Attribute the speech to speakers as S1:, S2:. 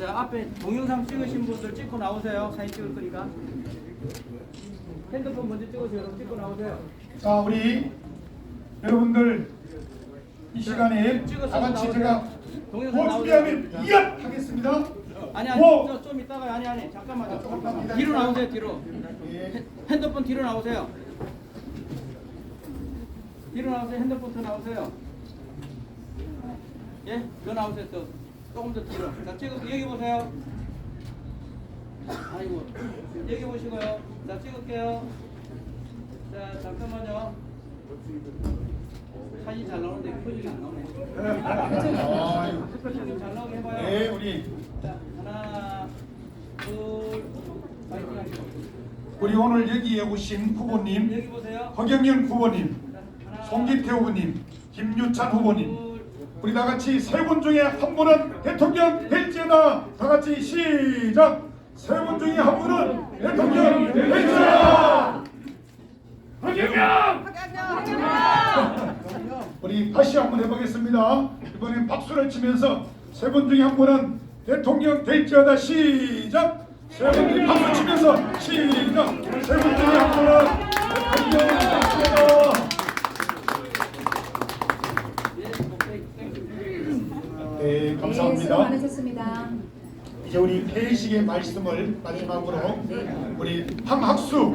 S1: 자 앞에 동영상 찍으신 분들 찍고 나오세요. 사진 찍을 거니까. 핸드폰 먼저 찍으세요. 찍고 나오세요.
S2: 자 우리 여러분들 이 시간에
S1: 찍어서
S2: 다 같이
S1: 나오세요.
S2: 제가
S1: 동영상
S2: 뭐 준비하면
S1: 나오세요.
S2: 이엇 하겠습니다.
S1: 아니 아니
S2: 뭐?
S1: 저, 좀 이따가 아니 아니 잠깐만요. 잠깐만. 뒤로 나오세요. 뒤로.
S2: 예.
S1: 핸드폰 뒤로 나오세요. 뒤로 나오세요. 핸드폰 더 나오세요. 예? 더 나오세요. 또 조금 더 뒤로. 자 찍어 여기 보세요. 아이고 여기 보시고요. 자 찍을게요. 자 잠깐만요. 사진 잘 나오는데 표정이 안 나오네. 표정이 잘 나오게 해봐요.
S2: 네 우리
S1: 자 하나 둘 파이팅 하시고.
S2: 우리 오늘 여기에 오신
S1: 여기
S2: 후보님
S1: 보세요.
S2: 허경영 후보님 송기태 후보님 김유찬 후보님
S1: 둘,
S2: 우리 다 같이 세 분 중에 한 분은 대통령 될지어다. 다 같이 시작. 세 분 중에 한 분은 대통령 될지어다. 우리 다시 한번 해보겠습니다. 이번엔 박수를 치면서 세 분 중에 한 분은 대통령 될지어다. 시작. 세 분 중에 박수 치면서 시작. 세 분 중에 한 분은 대통령 네
S3: 네,
S2: 감사합니다
S3: 많으셨습니다.
S2: 이제 우리 폐식의 말씀을 마지막으로 우리 황학수